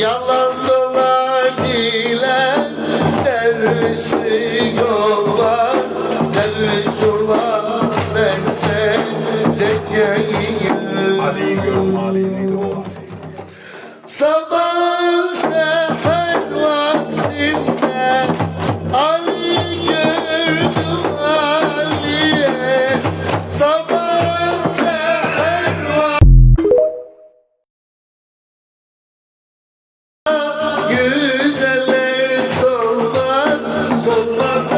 Yalan dolan ile dervişlik olmaz Derviş olan bende tekeyim Sabah Solmaz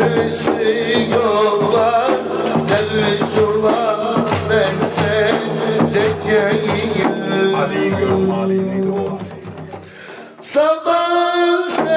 Dervişi yollar, derviş yollar bende çekeyim. Sabah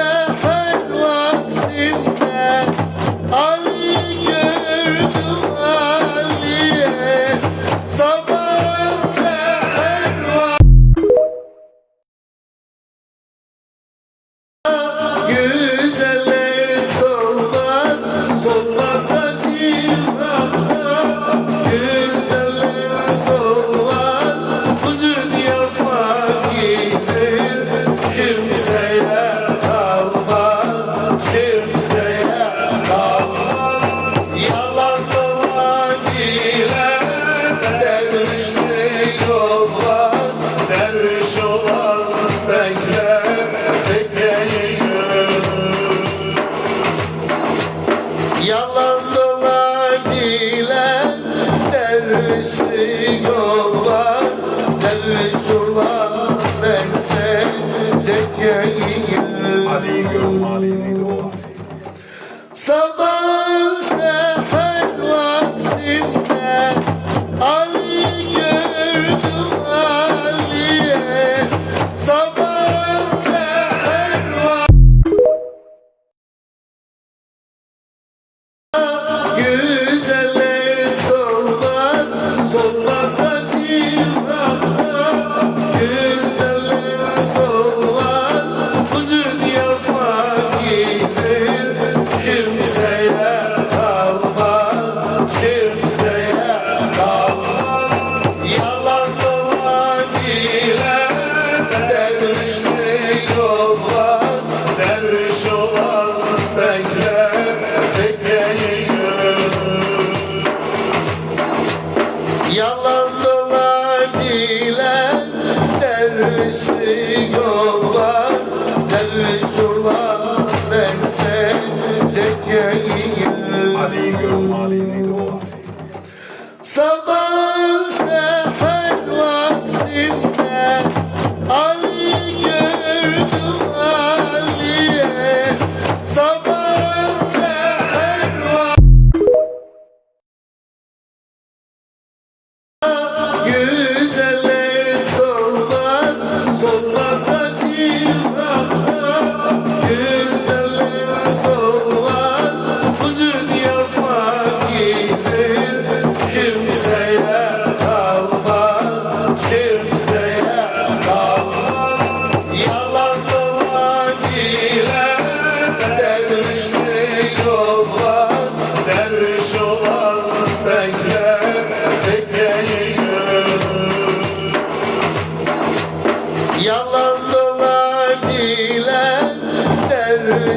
good. Yalan dolan ile dervişi yollar Derviş olan bende tekeyim. Sabah sen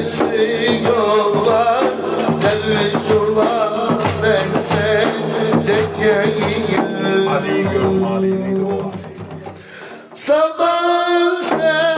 dervişi yollar Derviş olan bende tek Sabah sen